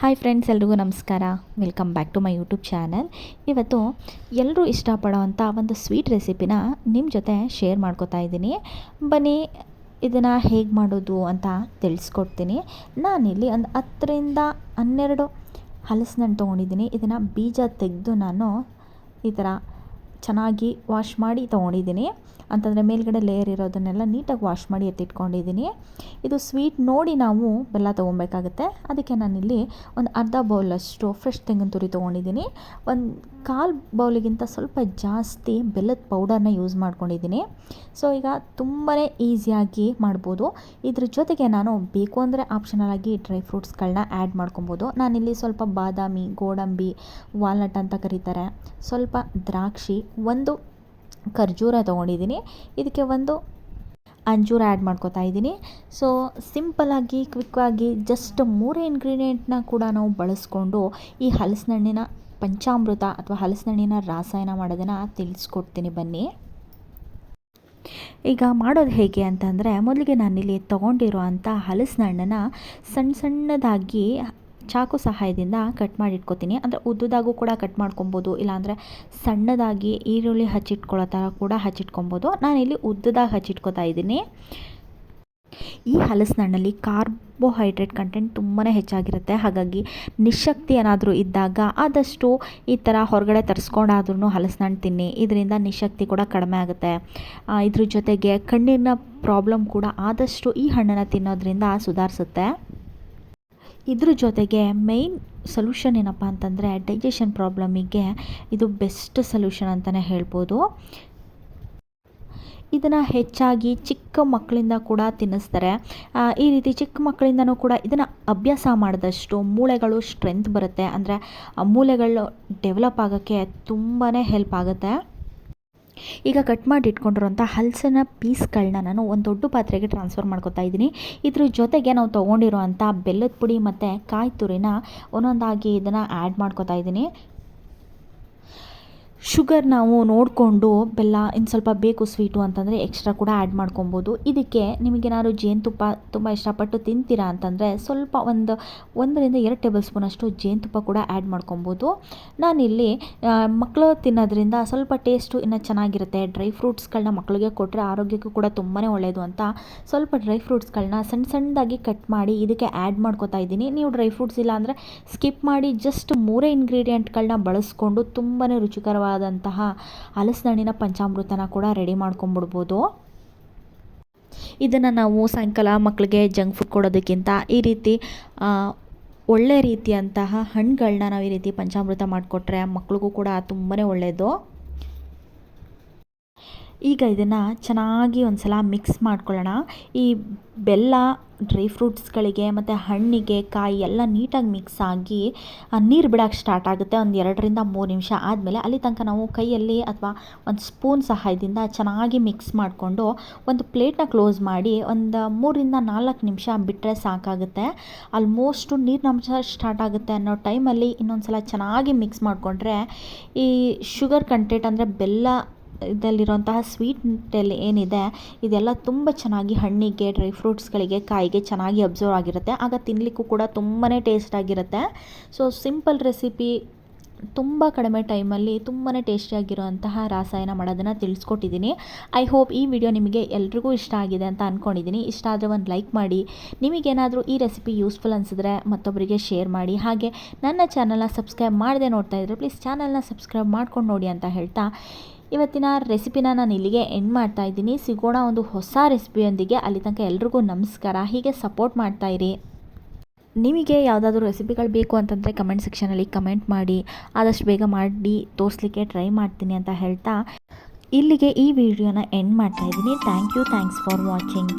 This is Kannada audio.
ಹಾಯ್ ಫ್ರೆಂಡ್ಸ್ ಎಲ್ರಿಗೂ ನಮಸ್ಕಾರ. Welcome back to my YouTube channel ಇವತ್ತು ಎಲ್ಲರೂ ಇಷ್ಟಪಡೋವಂಥ ಒಂದು ಸ್ವೀಟ್ ರೆಸಿಪಿನ ನಿಮ್ಮ ಜೊತೆ ಶೇರ್ ಮಾಡ್ಕೋತಾ ಇದ್ದೀನಿ. ಬನ್ನಿ, ಇದನ್ನು ಹೇಗೆ ಮಾಡೋದು ಅಂತ ತಿಳಿಸ್ಕೊಡ್ತೀನಿ. ನಾನಿಲ್ಲಿ ಒಂದು ಹತ್ತರಿಂದ ಹನ್ನೆರಡು ಹಲಸಿನ ತೊಗೊಂಡಿದ್ದೀನಿ. ಇದನ್ನು ಬೀಜ ತೆಗೆದು ನಾನು ಈ ಥರ ಚೆನ್ನಾಗಿ ವಾಶ್ ಮಾಡಿ ತೊಗೊಂಡಿದ್ದೀನಿ. ಅಂತಂದರೆ ಮೇಲ್ಗಡೆ ಲೇಯರ್ ಇರೋದನ್ನೆಲ್ಲ ನೀಟಾಗಿ ವಾಶ್ ಮಾಡಿ ಎತ್ತಿಟ್ಕೊಂಡಿದ್ದೀನಿ. ಇದು ಸ್ವೀಟ್ ನೋಡಿ ನಾವು ಬೆಲ್ಲ ತೊಗೊಬೇಕಾಗುತ್ತೆ ಅದಕ್ಕೆ ನಾನಿಲ್ಲಿ ಒಂದು ಅರ್ಧ ಬೌಲಷ್ಟು ಫ್ರೆಶ್ ತೆಂಗಿನ ತುರಿ ತೊಗೊಂಡಿದ್ದೀನಿ. ಒಂದು ಕಾಲು ಬೌಲಿಗಿಂತ ಸ್ವಲ್ಪ ಜಾಸ್ತಿ ಬೆಲ್ಲದ ಪೌಡರ್ನ ಯೂಸ್ ಮಾಡ್ಕೊಂಡಿದ್ದೀನಿ. ಸೊ ಈಗ ತುಂಬಾ ಈಸಿಯಾಗಿ ಮಾಡ್ಬೋದು. ಇದ್ರ ಜೊತೆಗೆ ನಾನು ಬೇಕು ಅಂದರೆ ಆಪ್ಷನಲ್ ಆಗಿ ಡ್ರೈ ಫ್ರೂಟ್ಸ್ಗಳನ್ನ ಆ್ಯಡ್ ಮಾಡ್ಕೊಬೋದು. ನಾನಿಲ್ಲಿ ಸ್ವಲ್ಪ ಬಾದಾಮಿ, ಗೋಡಂಬಿ ವಾಲ್ನಟ್ ಅಂತ ಕರೀತಾರೆ. ಸ್ವಲ್ಪ ದ್ರಾಕ್ಷಿ ಒಂದು ಖರ್ಜೂರ ತೊಗೊಂಡಿದ್ದೀನಿ. ಇದಕ್ಕೆ ಒಂದು ಅಂಜೂರ ಆ್ಯಡ್ ಮಾಡ್ಕೋತಾ ಇದ್ದೀನಿ. ಸೊ ಸಿಂಪಲಾಗಿ ಕ್ವಿಕ್ಕಾಗಿ ಜಸ್ಟ್ ಮೂರೇ ಇಂಗ್ರೀಡಿಯೆಂಟ್ನ ಕೂಡ ನಾವು ಬಳಸ್ಕೊಂಡು ಈ ಹಲಸಿನಣ್ಣಿನ ಪಂಚಾಮೃತ ಅಥವಾ ಹಲಸಿನಣ್ಣಿನ ರಾಸಾಯನ ಮಾಡೋದನ್ನು ತಿಳಿಸ್ಕೊಡ್ತೀನಿ ಬನ್ನಿ. ಈಗ ಮಾಡೋದು ಹೇಗೆ ಅಂತಂದರೆ ಮೊದಲಿಗೆ ನಾನಿಲ್ಲಿ ತೊಗೊಂಡಿರೋ ಅಂಥ ಹಲಸಿನಣ್ಣನ್ನು ಸಣ್ಣ ಸಣ್ಣದಾಗಿ ಚಾಕು ಸಹಾಯದಿಂದ ಕಟ್ ಮಾಡಿ ಇಟ್ಕೋತೀನಿ ಅಂದರೆ ಉದ್ದುದಾಗೂ ಕೂಡ ಕಟ್ ಮಾಡ್ಕೊಬೋದು. ಇಲ್ಲಾಂದರೆ ಸಣ್ಣದಾಗಿ ಈರುಳ್ಳಿ ಹಚ್ಚಿಟ್ಕೊಳ್ಳೋ ಥರ ಕೂಡ ಹಚ್ಚಿಟ್ಕೊಬೋದು. ನಾನಿಲ್ಲಿ ಉದ್ದದಾಗಿ ಹಚ್ಚಿಟ್ಕೋತಾ ಇದ್ದೀನಿ. ಈ ಹಲಸಿನಣ್ಣಲ್ಲಿ ಕಾರ್ಬೋಹೈಡ್ರೇಟ್ ಕಂಟೆಂಟ್ ತುಂಬಾ ಹೆಚ್ಚಾಗಿರುತ್ತೆ. ಹಾಗಾಗಿ ನಿಶಕ್ತಿ ಏನಾದರೂ ಇದ್ದಾಗ ಆದಷ್ಟು ಈ ಥರ ಹೊರಗಡೆ ತರಿಸ್ಕೊಂಡಾದ್ರೂ ಹಲಸಿನಣ್ಣು ತಿನ್ನಿ. ಇದರಿಂದ ನಿಶಕ್ತಿ ಕೂಡ ಕಡಿಮೆ ಆಗುತ್ತೆ. ಇದ್ರ ಜೊತೆಗೆ ಕಣ್ಣಿನ ಪ್ರಾಬ್ಲಮ್ ಕೂಡ ಆದಷ್ಟು ಈ ಹಣ್ಣನ್ನು ತಿನ್ನೋದ್ರಿಂದ ಸುಧಾರಿಸುತ್ತೆ. ಇದ್ರ ಜೊತೆಗೆ ಮೇಯ್ನ್ ಸೊಲ್ಯೂಷನ್ ಏನಪ್ಪ ಅಂತಂದರೆ ಡೈಜೆಷನ್ ಪ್ರಾಬ್ಲಮಿಗೆ ಇದು ಬೆಸ್ಟ್ ಸೊಲ್ಯೂಷನ್ ಅಂತಲೇ ಹೇಳ್ಬೋದು. ಇದನ್ನು ಹೆಚ್ಚಾಗಿ ಚಿಕ್ಕ ಮಕ್ಕಳಿಂದ ಕೂಡ ತಿನ್ನಿಸ್ತಾರೆ. ಈ ರೀತಿ ಚಿಕ್ಕ ಮಕ್ಕಳಿಂದನೂ ಕೂಡ ಇದನ್ನು ಅಭ್ಯಾಸ ಮಾಡಿದಷ್ಟು ಮೂಳೆಗಳು ಸ್ಟ್ರೆಂತ್ ಬರುತ್ತೆ. ಅಂದರೆ ಮೂಳೆಗಳು ಡೆವಲಪ್ ಆಗೋಕ್ಕೆ ತುಂಬಾ ಹೆಲ್ಪ್ ಆಗುತ್ತೆ. ಈಗ ಕಟ್ ಮಾಡಿ ಇಟ್ಕೊಂಡಿರುವಂಥ ಹಲಸಿನ ಪೀಸ್ಗಳನ್ನ ನಾನು ಒಂದು ದೊಡ್ಡ ಪಾತ್ರೆಗೆ ಟ್ರಾನ್ಸ್ಫರ್ ಮಾಡ್ಕೊತಾ ಇದ್ದೀನಿ. ಇದ್ರ ಜೊತೆಗೆ ನಾವು ತೊಗೊಂಡಿರುವಂಥ ಬೆಲ್ಲದ ಪುಡಿ ಮತ್ತು ಕಾಯಿ ತುರಿನ ಒಂದೊಂದಾಗಿ ಇದನ್ನು ಆ್ಯಡ್ ಮಾಡ್ಕೊತಾ ಇದ್ದೀನಿ. ಶುಗರ್ ನಾವು ನೋಡಿಕೊಂಡು ಬೆಲ್ಲ, ಇನ್ನು ಸ್ವಲ್ಪ ಬೇಕು ಸ್ವೀಟು ಅಂತಂದರೆ ಎಕ್ಸ್ಟ್ರಾ ಕೂಡ ಆ್ಯಡ್ ಮಾಡ್ಕೊಬೋದು. ಇದಕ್ಕೆ ನಿಮಗೇನಾದ್ರು ಜೇನುತುಪ್ಪ ತುಂಬ ಇಷ್ಟಪಟ್ಟು ತಿಂತೀರಾ ಅಂತಂದರೆ ಸ್ವಲ್ಪ ಒಂದು ಒಂದರಿಂದ ಎರಡು ಟೇಬಲ್ ಸ್ಪೂನಷ್ಟು ಜೇನುತುಪ್ಪ ಕೂಡ ಆ್ಯಡ್ ಮಾಡ್ಕೊಬೋದು. ನಾನಿಲ್ಲಿ ಮಕ್ಕಳು ತಿನ್ನೋದ್ರಿಂದ ಸ್ವಲ್ಪ ಟೇಸ್ಟು ಇನ್ನೂ ಚೆನ್ನಾಗಿರುತ್ತೆ. ಡ್ರೈ ಫ್ರೂಟ್ಸ್ಗಳನ್ನ ಮಕ್ಕಳಿಗೆ ಕೊಟ್ಟರೆ ಆರೋಗ್ಯಕ್ಕೂ ಕೂಡ ತುಂಬಾ ಒಳ್ಳೆಯದು ಅಂತ ಸ್ವಲ್ಪ ಡ್ರೈ ಫ್ರೂಟ್ಸ್ಗಳನ್ನ ಸಣ್ಣ ಸಣ್ಣದಾಗಿ ಕಟ್ ಮಾಡಿ ಇದಕ್ಕೆ ಆ್ಯಡ್ ಮಾಡ್ಕೋತಾ ಇದ್ದೀನಿ. ನೀವು ಡ್ರೈ ಫ್ರೂಟ್ಸ್ ಇಲ್ಲ ಅಂದರೆ ಸ್ಕಿಪ್ ಮಾಡಿ ಜಸ್ಟ್ ಮೂರೇ ಇಂಗ್ರೀಡಿಯೆಂಟ್ಗಳನ್ನ ಬಳಸ್ಕೊಂಡು ತುಂಬಾ ರುಚಿಕರವಾದ ಆದಂತಹ ಹಲಸಿನಣ್ಣಿನ ಪಂಚಾಮೃತನ ಕೂಡ ರೆಡಿ ಮಾಡ್ಕೊಂಬಿಡ್ಬೋದು ಇದನ್ನು ನಾವು ಸಾಯಂಕಾಲ ಮಕ್ಕಳಿಗೆ ಜಂಕ್ ಫುಡ್ ಕೊಡೋದಕ್ಕಿಂತ ಈ ರೀತಿ ಒಳ್ಳೆ ರೀತಿಯಂತಹ ಹಣ್ಣುಗಳನ್ನ ನಾವು ಈ ರೀತಿ ಪಂಚಾಮೃತ ಮಾಡಿಕೊಟ್ರೆ ಮಕ್ಳಿಗೂ ಕೂಡ ತುಂಬಾ ಒಳ್ಳೆಯದು ಈಗ ಇದನ್ನು ಚೆನ್ನಾಗಿ ಒಂದು ಸಲ ಮಿಕ್ಸ್ ಮಾಡ್ಕೊಳ್ಳೋಣ. ಈ ಬೆಲ್ಲ ಡ್ರೈ ಫ್ರೂಟ್ಸ್ಗಳಿಗೆ ಮತ್ತು ಹಣ್ಣಿಗೆ, ಕಾಯಿ ಎಲ್ಲ ನೀಟಾಗಿ ಮಿಕ್ಸ್ ಆಗಿ ನೀರು ಬಿಡೋಕ್ಕೆ ಸ್ಟಾರ್ಟ್ ಆಗುತ್ತೆ. ಒಂದು ಎರಡರಿಂದ ಮೂರು ನಿಮಿಷ ಆದಮೇಲೆ ಅಲ್ಲಿ ತನಕ ನಾವು ಕೈಯಲ್ಲಿ ಅಥವಾ ಒಂದು ಸ್ಪೂನ್ ಸಹಾಯದಿಂದ ಚೆನ್ನಾಗಿ ಮಿಕ್ಸ್ ಮಾಡಿಕೊಂಡು ಒಂದು ಪ್ಲೇಟ್ನ ಕ್ಲೋಸ್ ಮಾಡಿ ಒಂದು ಮೂರಿಂದ ನಾಲ್ಕು ನಿಮಿಷ ಬಿಟ್ಟರೆ ಸಾಕಾಗುತ್ತೆ. ಆಲ್ಮೋಸ್ಟು ನೀರಿನ ಸ್ಟಾರ್ಟ್ ಆಗುತ್ತೆ ಅನ್ನೋ ಟೈಮಲ್ಲಿ ಇನ್ನೊಂದು ಸಲ ಚೆನ್ನಾಗಿ ಮಿಕ್ಸ್ ಮಾಡಿಕೊಂಡ್ರೆ ಈ ಶುಗರ್ ಕಂಟೆಂಟ್ ಅಂದರೆ ಬೆಲ್ಲ ಇದರಲ್ಲಿರುವಂತಹ ಸ್ವೀಟಲ್ಲಿ ಏನಿದೆ, ಇದೆಲ್ಲ ತುಂಬ ಚೆನ್ನಾಗಿ ಹಣ್ಣಿಗೆ ಡ್ರೈ ಫ್ರೂಟ್ಸ್ಗಳಿಗೆ ಕಾಯಿಗೆ ಚೆನ್ನಾಗಿ ಅಬ್ಸರ್ವ್ ಆಗಿರುತ್ತೆ. ಆಗ ತಿನ್ನಲಿಕ್ಕೂ ಕೂಡ ತುಂಬಾ ಟೇಸ್ಟ್ ಆಗಿರುತ್ತೆ. ಸೊ ಸಿಂಪಲ್ ರೆಸಿಪಿ ತುಂಬ ಕಡಿಮೆ ಟೈಮಲ್ಲಿ ತುಂಬಾ ಟೇಸ್ಟಿಯಾಗಿರುವಂತಹ ರಾಸಾಯನ ಮಾಡೋದನ್ನು ತಿಳಿಸ್ಕೊಟ್ಟಿದ್ದೀನಿ. ಐ ಹೋಪ್ ಈ ವಿಡಿಯೋ ನಿಮಗೆ ಎಲ್ರಿಗೂ ಇಷ್ಟ ಆಗಿದೆ ಅಂತ ಅಂದ್ಕೊಂಡಿದ್ದೀನಿ ಇಷ್ಟ ಆದರೆ ಒಂದು ಲೈಕ್ ಮಾಡಿ. ನಿಮಗೇನಾದರೂ ಈ ರೆಸಿಪಿ ಯೂಸ್ಫುಲ್ ಅನಿಸಿದ್ರೆ ಮತ್ತೊಬ್ಬರಿಗೆ ಶೇರ್ ಮಾಡಿ. ಹಾಗೆ ನನ್ನ ಚಾನಲ್ನ ಸಬ್ಸ್ಕ್ರೈಬ್ ಮಾಡದೆ ನೋಡ್ತಾ ಇದ್ದರೆ ಪ್ಲೀಸ್ ಚಾನಲ್ನ ಸಬ್ಸ್ಕ್ರೈಬ್ ಮಾಡ್ಕೊಂಡು ನೋಡಿ ಅಂತ ಹೇಳ್ತಾ. ಇವತ್ತಿನ ರೆಸಿಪಿನ ನಾನು ಇಲ್ಲಿಗೆ ಎಂಡ್ ಮಾಡ್ತಾ ಇದ್ದೀನಿ. ಸಿಗೋಣ ಒಂದು ಹೊಸ ರೆಸಿಪಿಯೊಂದಿಗೆ. ಅಲ್ಲಿ ತನಕ ಎಲ್ರಿಗೂ ನಮಸ್ಕಾರ. ಹೀಗೆ ಸಪೋರ್ಟ್ ಮಾಡ್ತಾ ಇರಿ. ನಿಮಗೆ ಯಾವುದಾದ್ರೂ ರೆಸಿಪಿಗಳು ಬೇಕು ಅಂತಂದರೆ ಕಮೆಂಟ್ ಸೆಕ್ಷನಲ್ಲಿ ಕಮೆಂಟ್ ಮಾಡಿ. ಆದಷ್ಟು ಬೇಗ ಮಾಡಿ, ತೋರಿಸ್ಲಿಕ್ಕೆ ಟ್ರೈ ಮಾಡ್ತೀನಿ ಅಂತ ಹೇಳ್ತಾ ಇಲ್ಲಿಗೆ ಈ ವಿಡಿಯೋನ ಎಂಡ್ ಮಾಡ್ತಾ ಇದ್ದೀನಿ. Thank you thanks for watching